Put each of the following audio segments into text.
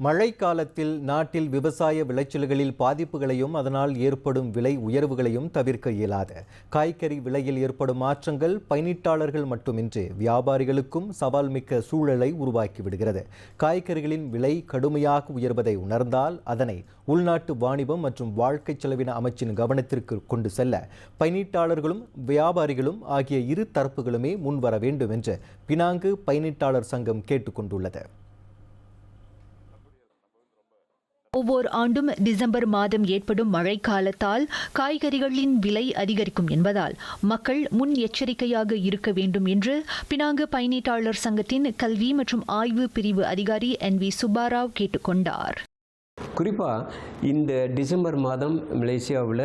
மழை காலத்தில் நாட்டில் விவசாய விளைச்சல்களில் பாதிப்புகளையும் அதனால் ஏற்படும் விலை உயர்வுகளையும் தவிர்க்க இயலாது. காய்கறி விலையில் ஏற்படும் மாற்றங்கள் பயனீட்டாளர்கள் மட்டுமின்றி வியாபாரிகளுக்கும் சவால் மிக்க சூழலை உருவாக்கிவிடுகிறது காய்கறிகளின் விலை கடுமையாக உயர்வதை உணர்ந்தால் அதனை உள்நாட்டு வாணிபம் மற்றும் வாழ்க்கை செலவின அமைச்சின் கவனத்திற்கு கொண்டு செல்ல பயனீட்டாளர்களும் வியாபாரிகளும் ஆகிய இரு தரப்புகளுமே முன்வர வேண்டும் என்று பினாங்கு பயனீட்டாளர் சங்கம் கேட்டுக்கொண்டுள்ளது ஒவ்வொரு ஆண்டும் டிசம்பர் மாதம் ஏற்படும் மழைக்காலத்தால் காய்கறிகளின் விலை அதிகரிக்கும் என்பதால் மக்கள் முன் எச்சரிக்கையாக இருக்க வேண்டும் என்று பினாங்கு பயனீட்டாளர் சங்கத்தின் கல்வி மற்றும் ஆய்வு பிரிவு அதிகாரி என் வி சுப்பாராவ் கேட்டுக்கொண்டார். குறிப்பாக இந்த டிசம்பர் மாதம் மலேசியாவில்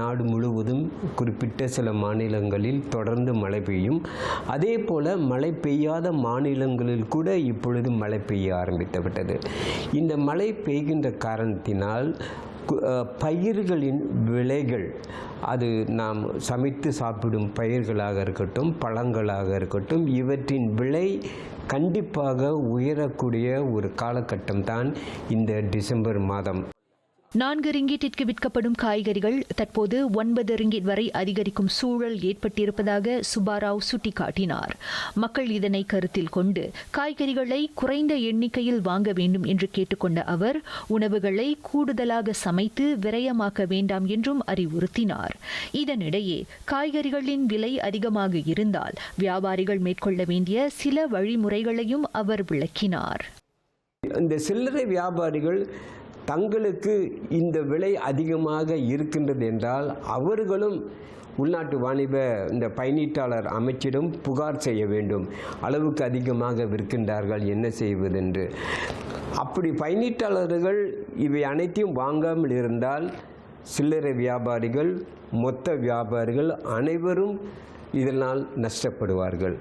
நாடு முழுவதும் குறிப்பிட்ட சில மாநிலங்களில் தொடர்ந்து மழை பெய்யும். அதே போல் மழை பெய்யாத மாநிலங்களில் கூட இப்பொழுது மழை பெய்ய ஆரம்பித்து விட்டது இந்த மழை பெய்கின்ற காரணத்தினால் பயிர்களின் விலைகள் அது நாம் சமைத்து சாப்பிடும் பயிர்களாக இருக்கட்டும் பழங்களாக இருக்கட்டும் இவற்றின் விலை கண்டிப்பாக உயரக்கூடிய ஒரு காலகட்டம் தான் இந்த டிசம்பர் மாதம். நான்கு ரிங்கீட்டிற்கு விற்கப்படும் காய்கறிகள் தற்போது ஒன்பது ரிங்கிட் வரை அதிகரிக்கும் சூழல் ஏற்பட்டிருப்பதாக சுபாராவ் சுட்டிக்காட்டினார். மக்கள் இதனை கருத்தில் கொண்டு காய்கறிகளை குறைந்த எண்ணிக்கையில் வாங்க வேண்டும் என்று கேட்டுக்கொண்ட அவர் உணவுகளை கூடுதலாக சமைத்து விரயமாக்க வேண்டாம் என்றும் அறிவுறுத்தினார். இதனிடையே காய்கறிகளின் விலை அதிகமாக இருந்தால் வியாபாரிகள் மேற்கொள்ள வேண்டிய சில வழிமுறைகளையும் அவர் விளக்கினார். இந்த சில்லறை வியாபாரிகள் தங்களுக்கு இந்த விலை அதிகமாக இருக்கின்றது என்றால் அவர்களும் உள்நாட்டு வாணிப இந்த பயணீட்டாளர் அமைச்சிடம் புகார் செய்ய வேண்டும். அளவுக்கு அதிகமாக விற்கின்றார்கள் என்ன செய்வதென்று. அப்படி பயணீட்டாளர்கள் இவை அனைத்தையும் வாங்காமல் இருந்தால் சில்லறை வியாபாரிகள் மொத்த வியாபாரிகள் அனைவரும் இதனால் நஷ்டப்படுவார்கள்.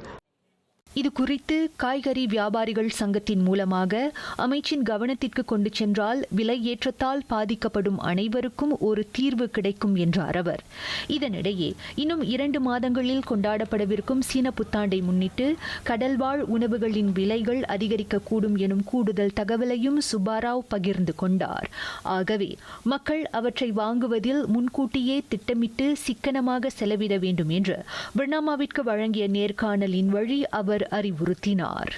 இது குறித்து காய்கறி வியாபாரிகள் சங்கத்தின் மூலமாக அமைச்சின் கவனத்திற்கு கொண்டு சென்றால் விலை ஏற்றத்தால் பாதிக்கப்படும் அனைவருக்கும் ஒரு தீர்வு கிடைக்கும் என்றார் அவர். இதனிடையே இன்னும் இரண்டு மாதங்களில் கொண்டாடப்படவிருக்கும் சீன புத்தாண்டை முன்னிட்டு கடல்வாழ் உணவுகளின் விலைகள் அதிகரிக்கக்கூடும் எனும் கூடுதல் தகவலையும் சுப்பாராவ் பகிர்ந்து கொண்டார். ஆகவே மக்கள் அவற்றை வாங்குவதில் முன்கூட்டியே திட்டமிட்டு சிக்கனமாக செலவிட வேண்டும் என்று பர்னாமாவிற்கு வழங்கிய நேர்காணலின் வழி அவர் அறிவுறுத்தினார்.